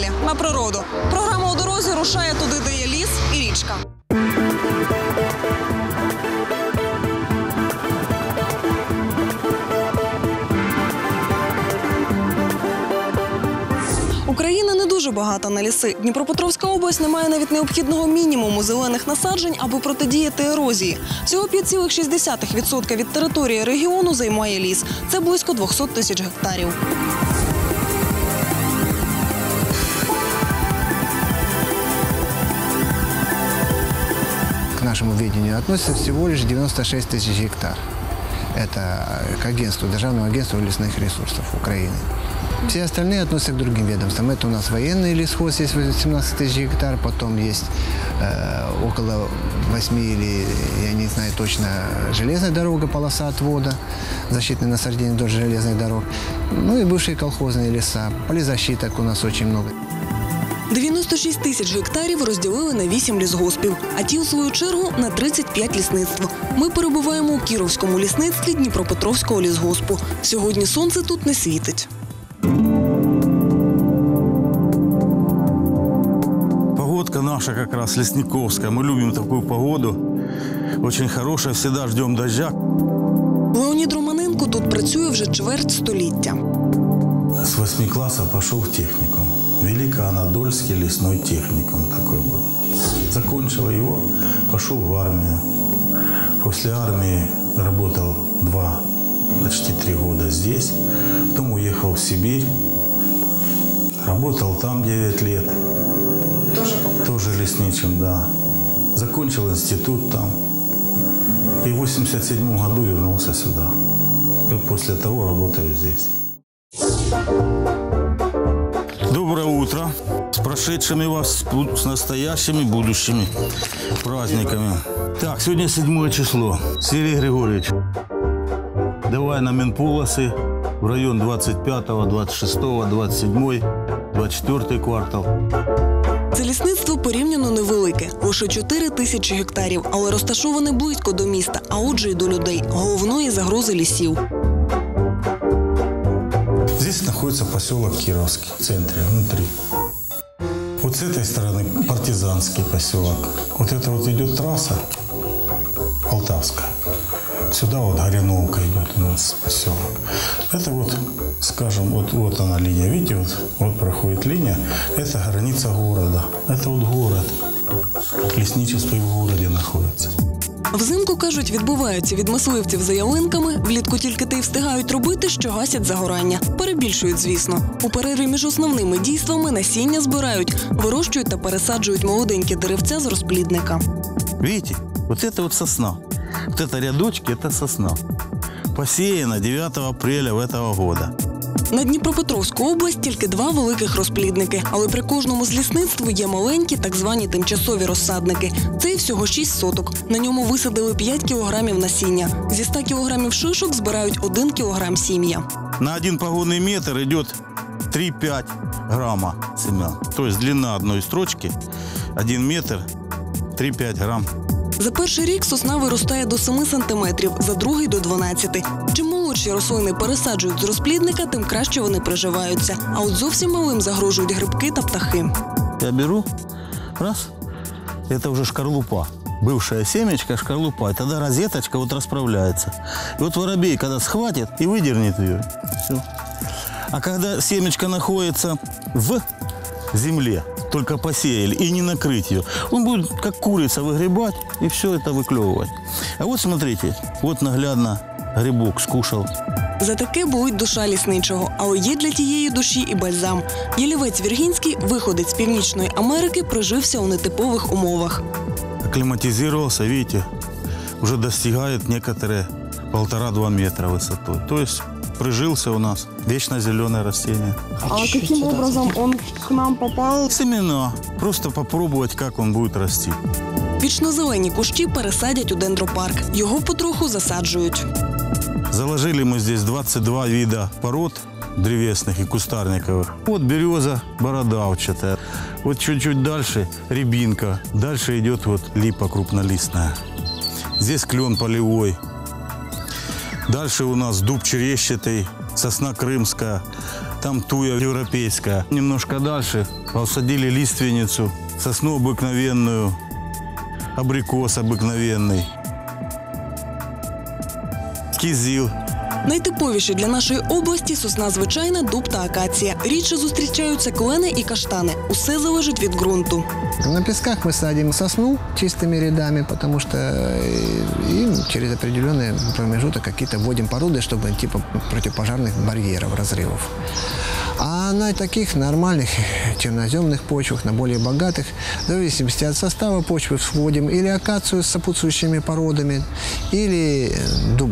подалі на природу. Програма у дорозі рушає туди, де є ліс і річка. Україна не дуже багата на ліси. Дніпропетровська область не має навіть необхідного мінімуму зелених насаджень, аби протидіяти ерозії. Всього 5,6% від території регіону займає ліс. Це близько 200 тисяч гектарів. Нашему ведению относится всего лишь 96 тысяч гектар. Это к агентству, Державному агентству лесных ресурсов Украины. Все остальные относятся к другим ведомствам. Это у нас военный лесхоз, есть 18 тысяч гектар, потом есть э, около 8 или, я не знаю точно, железная дорога, полоса отвода, защитные насаждения вдоль железных дорог. Ну и бывшие колхозные леса, полезащиток у нас очень много. 96 тисяч гектарів розділили на 8 лісгоспів, а ті, у свою чергу, на 35 лісництв. Ми перебуваємо у Кіровському лісництві Дніпропетровського лісгоспу. Сьогодні сонце тут не світить. Погодка наша как раз лесниковская. Мы любим такую погоду. Очень хорошая, всегда ждем дождя. Леонід Романенко тут працює вже чверть століття. С восьми классов пошел в техникум. Великоанадольский лесной техникум такой был. Закончил его, пошел в армию. После армии работал два, почти три года здесь. Потом уехал в Сибирь. Работал там 9 лет. Тоже лесничим, да. Закончил институт там. И в 87 году вернулся сюда. И после того работаю здесь. Прошедшими вас, с настоящими, будущими праздниками. Так, сегодня седьмое число. Сергей Григорьевич, давай на Минполосы в район 25, 26, 27, 24 квартал. Це лісництво порівняно невелике, лише 4 тисячі гектарів, але розташоване близько до міста, а отже й до людей, головної загрози лісів. Здесь находится поселок Кировский, в центре, внутри. Вот с этой стороны партизанский поселок. Вот это вот идет трасса Полтавская. Сюда вот Горяновка идет у нас поселок. Это вот, скажем, вот, вот она линия. Видите, вот, вот проходит линия. Это граница города. Это вот город. Лесничество в городе находится. Взимку кажуть, відбуваються від мисливців за ялинками. Влітку тільки те й встигають робити, що гасять загорання. Перебільшують, звісно. У перерві між основними дійствами насіння збирають, вирощують та пересаджують молоденькі деревця з розплідника. Видите, вот это вот сосна. Вот это рядочки, это сосна. Посеяна 9 апреля в этого года. На Дніпропетровську область тільки два великих розплідники, але при кожному з лісництву є маленькі так звані тимчасові розсадники. Цей всього 6 соток. На ньому висадили 5 кілограмів насіння. Зі 100 кілограмів шишок збирають 1 кілограм сім'я. На один погонный метр идет 3-5 грамма семян. То есть длина одной строчки 1 метр 3-5 грамм. За перший рік сосна виростає до 7 сантиметрів, за другий до 12. Чим молодші рослини пересаджують з розплідника, тим краще вони приживаються. А от зовсім малим загрожують грибки та птахи. Я беру, раз, это уже шкарлупа. Бывшая семечка, шкарлупа. И тогда розеточка вот расправляется. И вот воробей, когда схватит и выдернет ее, все. А когда семечко находится в земле, только посеяли, и не накрыть ее, он будет как курица выгребать и все это выклевывать. А вот смотрите, вот наглядно грибок скушал. За таке болить душа лісничого, але є для тієї душі і бальзам. Єлівець Віргінський, виходець з Північної Америки, прижився у нетипових умовах. акклиматизировался, видите, уже достигает некоторые полтора-два метра высотой. То есть прижился у нас вечно зеленое растение. А каким образом он к нам попал? Семена. Просто попробовать, как он будет расти. Вічнозелені кущі пересадять у дендропарк. Його потроху засаджують. Заложили мы здесь 22 вида пород древесных и кустарниковых. Вот береза бородавчатая. Вот чуть-чуть дальше рябинка. Дальше идет вот липа крупнолистная. Здесь клен полевой. Дальше у нас дуб черещатый, сосна крымская, там туя европейская. Немножко дальше посадили лиственницу, сосну обыкновенную, абрикос обыкновенный, кизил. Найтиповіші для нашої області сосна звичайна, дуб та акація. Рідше зустрічаються клени і каштани. Усе залежить від ґрунту. На песках мы садим сосну чистыми рядами, потому что э, им через определенный промежуток какие-то вводим породы, чтобы типа противопожарных барьеров, разрывов. А на таких нормальных черноземных почвах, на более богатых, в зависимости от состава почвы, вводим или акацию с сопутствующими породами, или э, дуб.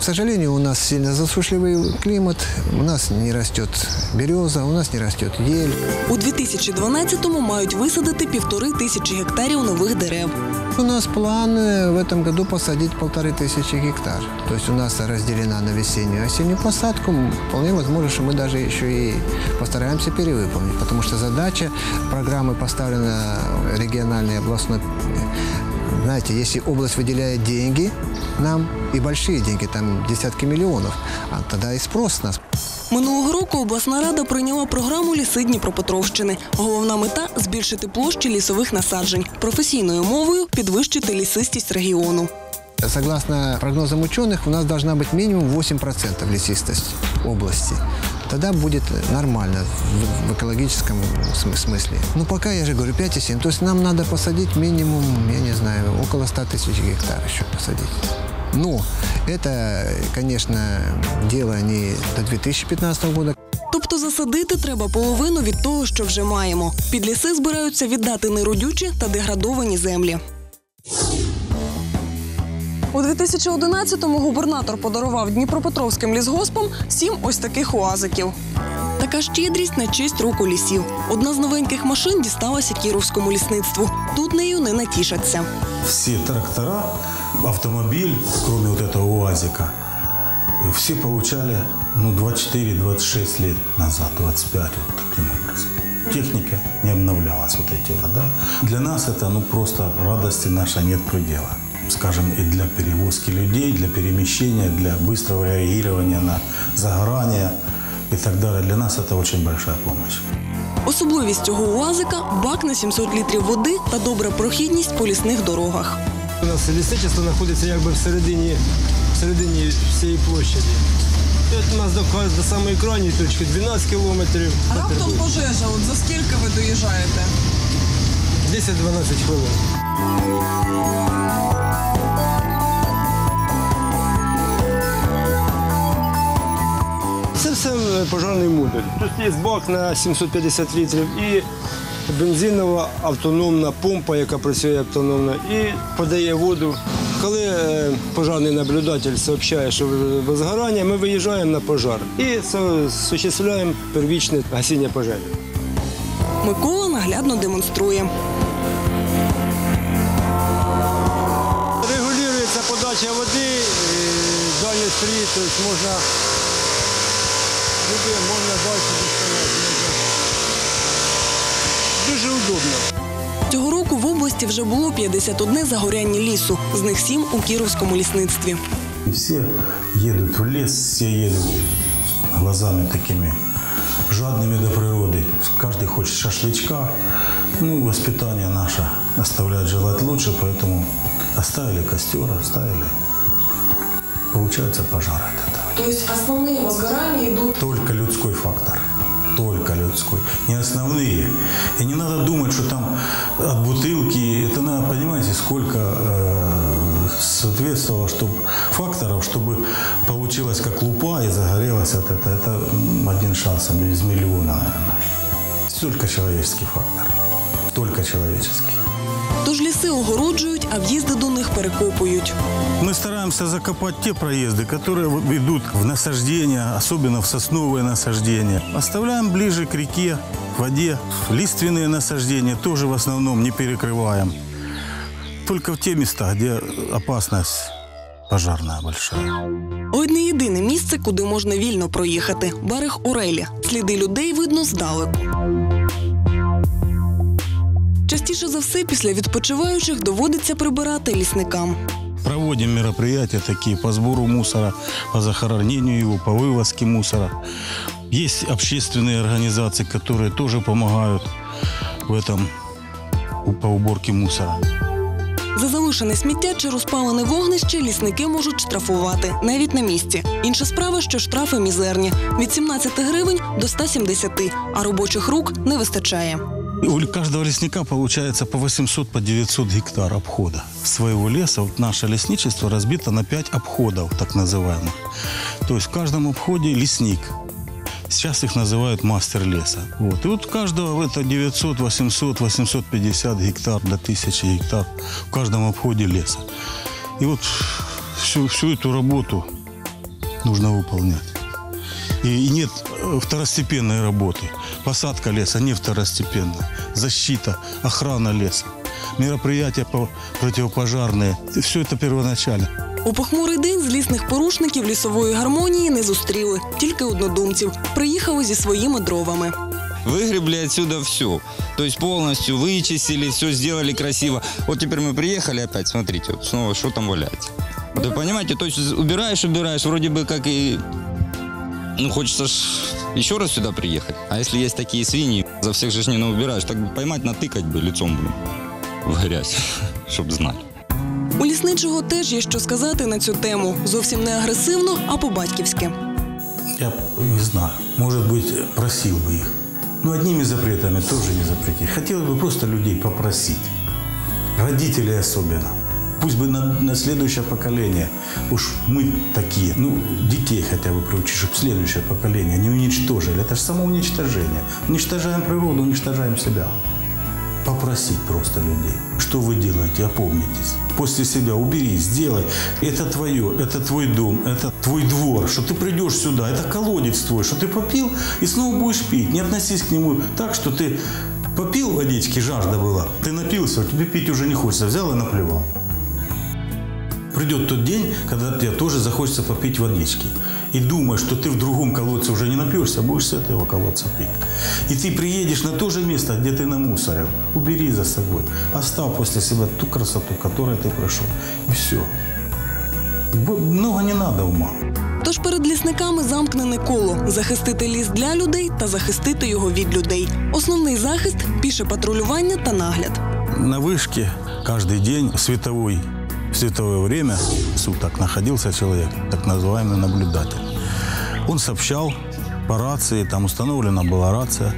К сожалению, у нас сильно засушливый климат, у нас не растет береза, у нас не растет ель. У 2012-му мають висадити півтори тисячі гектарів нових дерев. У нас план в этом году посадить полторы тысячи гектар. То есть у нас разделена на весеннюю и осеннюю посадку. Вполне возможно, что мы даже еще и постараемся перевыполнить, потому что задача программы поставлена региональной, областной. Знаете, если область выделяет деньги нам, и большие деньги, там десятки миллионов, а тогда и спрос с нас. Минулого року обласна рада прийняла програму Ліси Дніпропетровщини. Головна мета збільшити площі лісових насаджень. Професійною мовою підвищити лісистість регіону. Согласно прогнозам ученых, у нас должна быть минимум 8% лесистость области. Тогда будет нормально в, в экологическом см- смысле. Ну, пока, я же говорю, 5,7. То есть нам надо посадить минимум, я не знаю, около 100 тысяч гектар еще посадить. Но это, конечно, дело не до 2015 года. Тобто засадити треба половину від того, що вже маємо. Під ліси збираються віддати неродючі та деградовані землі. У 2011-му губернатор подарував Дніпропетровським лісгоспам сім ось таких уазиків. Така щедрість на честь руку лісів. Одна з новеньких машин дісталася кіровському лісництву. Тут нею не натішаться. все трактора, автомобиль, кроме вот этого УАЗика, и все получали ну, 24-26 лет назад, 25 вот таким образом. Техника не обновлялась вот эти года. Для нас это ну, просто радости наша нет предела. Скажем, и для перевозки людей, для перемещения, для быстрого реагирования на загорание и так далее. Для нас это очень большая помощь. Особливість цього уазика бак на 700 літрів води та добра прохідність по лісних дорогах. У нас лісничество знаходиться якби всередині, всередині всієї площади. І от у нас до, до самої крайньої точки 12 кілометрів. А раптом пожежа, от за скільки ви доїжджаєте? 10-12 хвилин. Це е, пожежний модуль. Тут є бак на 750 літрів і бензинова автономна помпа, яка працює автономно, і подає воду. Коли е, пожежний наблюдатель сообщає, що возгорання, ми виїжджаємо на пожар і осуществляємо первічне гасіння пожежі. Микола наглядно демонструє. Регулюється подача води, е, дальній стрій, тобто можна, люди, можна далі доставати. можна. Дуже удобно. Цього року в області вже було 51 загоряння лісу, з них 7 у Кіровському лісництві. И все едут в лес, все едут глазами такими жадными до природы. Каждый хочет шашлычка. Ну, воспитание наше оставляет желать лучше, поэтому оставили костер, оставили. Получается пожар от Этого. Тобто основні возгорання йдуть Только людской фактор. Только людской. Не основные. И не надо думать, что там от бутылки, это надо, понимаете, сколько э, соответствовало чтоб, факторов, чтобы получилось как лупа и загорелось от этого. Это один шанс из миллиона, наверное. Только человеческий фактор. Только человеческий. Тож ліси огороджують, а в'їзди до них перекопують. Мы стараемся закопать те проезды, которые в- ведут в насаждение, особенно в сосновые насаждения. Оставляем ближе к реке, к воде. Лиственные насаждения тоже в основном не перекрываем. Только в те места, где опасность пожарная большая. Одне єдине місце, куди можна вільно проїхати берег Орелі. Сліди людей видно здалеку. Частіше за все, після відпочиваючих доводиться прибирати лісникам. Проводим мероприятия такие по сбору мусора, по захоронению его, по вывозке мусора. Есть общественные организации, которые тоже помогают в этом по уборке мусора. За залишене сміття чи розпалене вогнище лісники можуть штрафувати навіть на місці. Інша справа, що штрафи мізерні від 17 гривень до 170, а робочих рук не вистачає. У каждого лесника получается по 800, по 900 гектар обхода своего леса. Вот наше лесничество разбито на 5 обходов, так называемых. То есть в каждом обходе лесник. Сейчас их называют мастер леса. Вот. И вот у каждого это 900, 800, 850 гектар до 1000 гектар в каждом обходе леса. И вот всю, всю эту работу нужно выполнять. И нет э, второстепенной работы. Посадка леса не второстепенная. Защита, охрана леса. Мероприятия по- противопожарные. Все это первоначально. У похмурий день злісних порушників лісової гармонії не зустріли, тільки однодумців. Приїхали зі своїми дровами. Выгребли отсюда все. То есть полностью вычистили, все сделали красиво. Вот теперь мы приехали опять, смотрите, вот снова что там валяется. Вот Вы понимаете, то есть убираешь, убираешь, вроде бы как и... Ну, хочется ж еще раз сюда приехать. А если есть такие свиньи, за всех же ж не убираешь, так бы поймать, натыкать бы лицом блин, в грязь, чтобы знать. У лісничого теж є що сказати на цю тему. Зовсім не агресивно, а по-батьківськи. Я не знаю, может быть, просил бы их. Но одними запретами тоже не запретить. Хотелось бы просто людей попросить. Родителей особенно. Пусть бы на, на следующее поколение, уж мы такие, ну, детей хотя бы приучить, чтобы следующее поколение не уничтожили. Это же самоуничтожение. Уничтожаем природу, уничтожаем себя. Попросить просто людей. Что вы делаете? Опомнитесь. После себя убери, сделай. Это твое, это твой дом, это твой двор. Что ты придешь сюда, это колодец твой, что ты попил и снова будешь пить. Не относись к нему так, что ты попил водички, жажда была. Ты напился, а тебе пить уже не хочется. Взял и наплевал. Придет тот день, когда тебе тоже захочется попить водички. И думаешь, что ты в другом колодце уже не напьешься, а будешь с этого колодца пить. И ты приедешь на то же место, где ты намусорил. Убери за собой. Оставь после себя ту красоту, которой ты прошел. И все. Много не надо ума. Тож перед лісниками замкнене коло захистити ліс для людей та захистити його від людей. Основний захист піше патрулювання та нагляд. На вышке каждый день световой, в световое время суток находился человек, так называемый наблюдатель. Он сообщал по рации, там установлена была рация,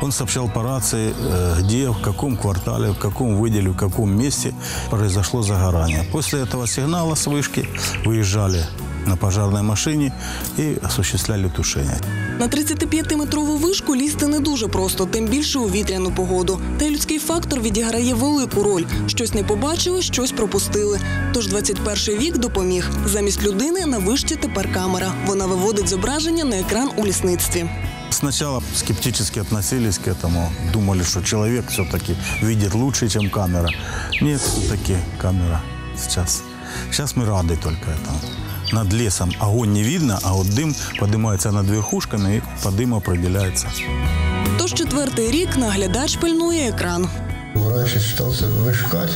он сообщал по рации, э, где, в каком квартале, в каком выделе, в каком месте произошло загорание. После этого сигнала с вышки выезжали на пожарной машине и осуществляли тушение. На 35-метрову вишку лізти не дуже просто, тим більше у вітряну погоду. Та й людський фактор відіграє велику роль. Щось не побачили, щось пропустили. Тож 21 вік допоміг. Замість людини на вишці тепер камера. Вона виводить зображення на екран у лісництві. Сначала скептически относились к этому, думали, что человек все-таки видит лучше, чем камера. Нет, все-таки камера сейчас. Сейчас мы рады только этому. Над лесом огонь не видно, а вот дым поднимается над верхушками и по дыму определяется. Тож четвертий рік наглядач пильнує екран. Раньше считался вышкать,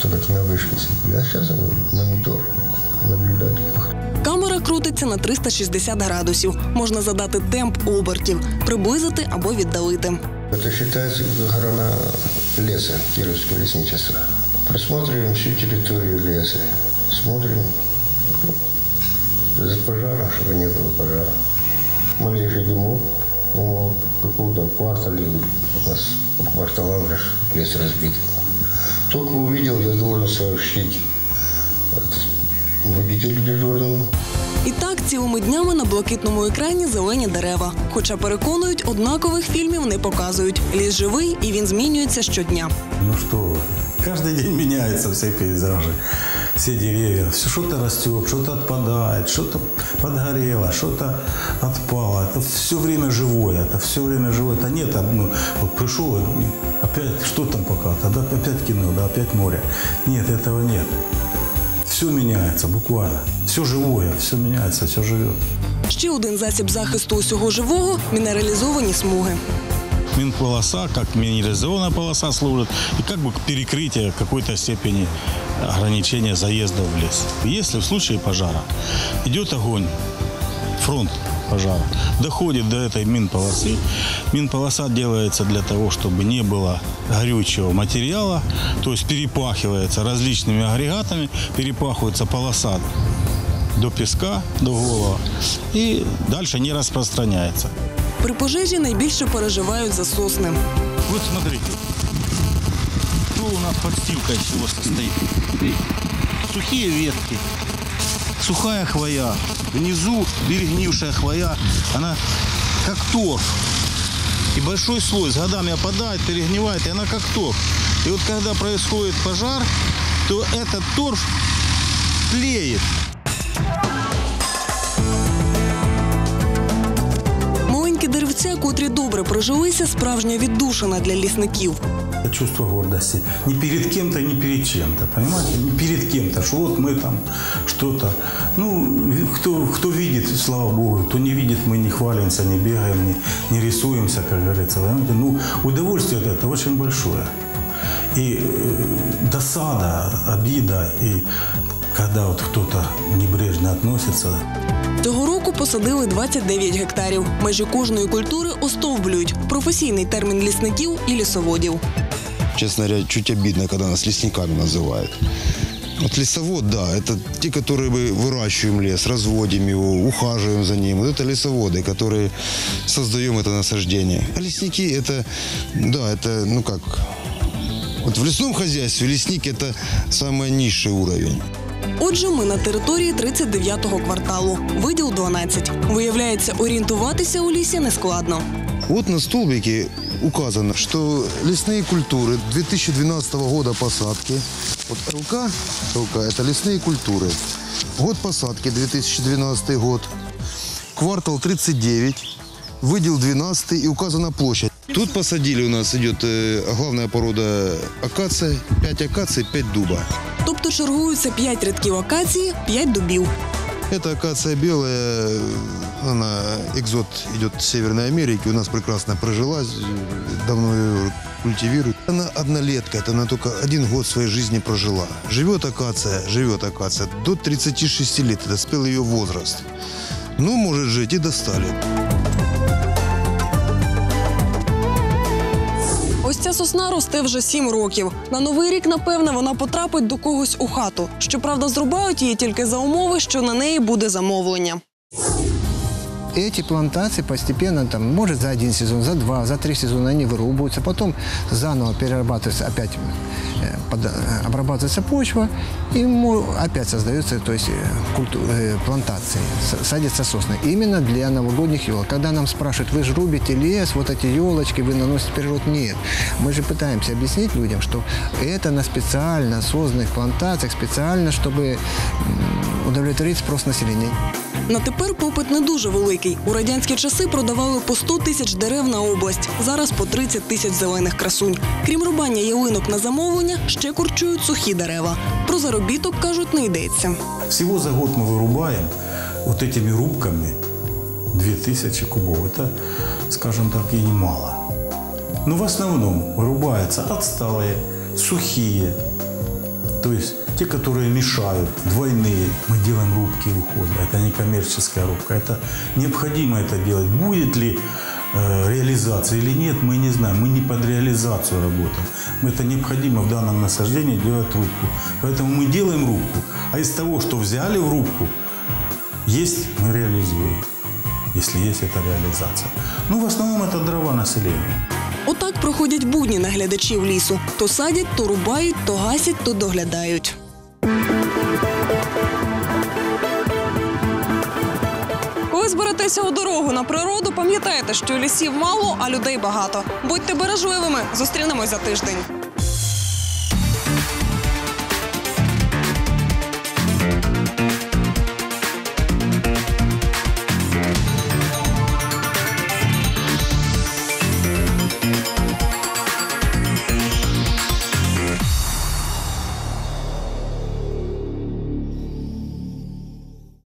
то как на вышке. А сейчас монитор, наблюдатель. Камера крутиться на 360 градусів. Можна задати темп обертів, приблизити або віддалити. Это считается охрана леса, Кировского лесничества. Просматриваем всю территорию леса. Смотрим за пожаром, чтобы не было пожара. Малейший дымок, о каком-то квартале, у нас по кварталам же лес разбит. Только увидел, я должен сообщить это, водителю дежурному. І так цілими днями на блакитному екрані зелені дерева. Хоча переконують, однакових фільмів не показують. Ліс живий і він змінюється щодня. Ну что вы, каждый день меняются все пейзажи, все деревья, все что-то растет, что-то отпадает, что-то подгорело, что-то отпало. Это все время живое, это все время живое. Это нет, а, ну, вот пришел, и опять что там пока, тогда опять кино, да, опять море. Нет, этого нет. Все меняется буквально. Все живое, все меняется, все живет. Ще один засіб захисту усього живого мінералізовані смуги. Минполоса, как минерализованная полоса служит, и как бы перекрытие какой-то степени ограничения заезда в лес. Если в случае пожара идет огонь, фронт пожара, доходит до этой минполосы. Минполоса делается для того, чтобы не было горючего материала, то есть перепахивается различными агрегатами, перепахивается полоса до песка, до голова, и дальше не распространяется. При пожежі найбільше переживають за сосни. Вот смотрите. Что у нас подстилка из чего состоит? Сухие ветки, сухая хвоя. Внизу перегнившая хвоя, она как торф. И большой слой с годами опадает, перегнивает, и она как торф. И вот когда происходит пожар, то этот торф тлеет. котрі добре прижилися, справжня віддушина для лісників. Это чувство гордости. Не перед кем-то, не перед чем-то, понимаете? Не перед кем-то, что вот мы там что-то. Ну, кто, кто видит, слава Богу, кто не видит, мы не хвалимся, не бегаем, не, не рисуемся, как говорится. Понимаете? Ну, удовольствие от этого очень большое. И э, досада, обида, и когда вот кто-то небрежно относится, Цього року посадили 29 гектарів. Межі кожної культури остовблюють професійний термін лісників і лісоводів. Честно говоря, чуть обидно, когда нас лесниками называют. Вот лесовод, да, это те, которые мы выращиваем лес, разводим его, ухаживаем за ним. Вот это лесоводы, которые создаем это насаждение. А лесники это, да, это, ну как, вот в лесном хозяйстве лесник это самый низший уровень. Отже, ми на території 39-го кварталу. Виділ 12. Виявляється, орієнтуватися у лісі нескладно. Вот на столбике указано, что лесные культуры 2012 года посадки. Вот ЛК, ЛК – это лесные культуры. Год посадки 2012 год. Квартал 39, выдел 12 и указана площадь. Тут посадили у нас идет э, главная порода акация, 5 акаций, 5 дуба. Тобто чергуються 5 рядків акації, 5 дубів. Это акация белая, э, она экзот идет с Северной Америки, у нас прекрасно прожилась, э, давно ее культивируют. Она однолетка, это она только один год своей жизни прожила. Живет акация, живет акация до 36 лет, это спел ее возраст. Ну, может жить и достали. Ось ця Сосна росте вже сім років. На новий рік, напевне, вона потрапить до когось у хату. Щоправда, зрубають її тільки за умови, що на неї буде замовлення. Эти плантации постепенно, там, может, за один сезон, за два, за три сезона они вырубаются, потом заново перерабатывается, опять э, под- э, обрабатывается почва, и опять создается, то есть э, культу- э, плантации, садятся сосны. Именно для новогодних елок. Когда нам спрашивают, вы же рубите лес, вот эти елочки вы наносите природу, нет. Мы же пытаемся объяснить людям, что это на специально созданных плантациях, специально, чтобы удовлетворить спрос населения. На тепер попит не дуже великий. У радянські часи продавали по 100 тисяч дерев на область. Зараз по 30 тисяч зелених красунь. Крім рубання ялинок на замовлення, ще курчують сухі дерева. Про заробіток кажуть, не йдеться. Всего за год мы вырубаем вот этими рубками 2000 кубов. Это, скажем так, и немало. Но в основном вырубаются отсталые, сухие, то есть те, которые мешают, двойные. Мы делаем рубки ухода. Это не коммерческая рубка. Это необходимо это делать. Будет ли э, реализация или нет, мы не знаем. Мы не под реализацию работаем. Это необходимо в данном насаждении делать рубку. Поэтому мы делаем рубку. А из того, что взяли в рубку, есть, мы реализуем. Если есть эта реализация. Ну, в основном это дрова населения. Отак проходять будні наглядачів лісу. То садять, то рубають, то гасять, то доглядають. Коли у дорогу на природу, пам'ятайте, що лісів мало, а людей багато. Будьте бережливими. Зустрінемось за тиждень.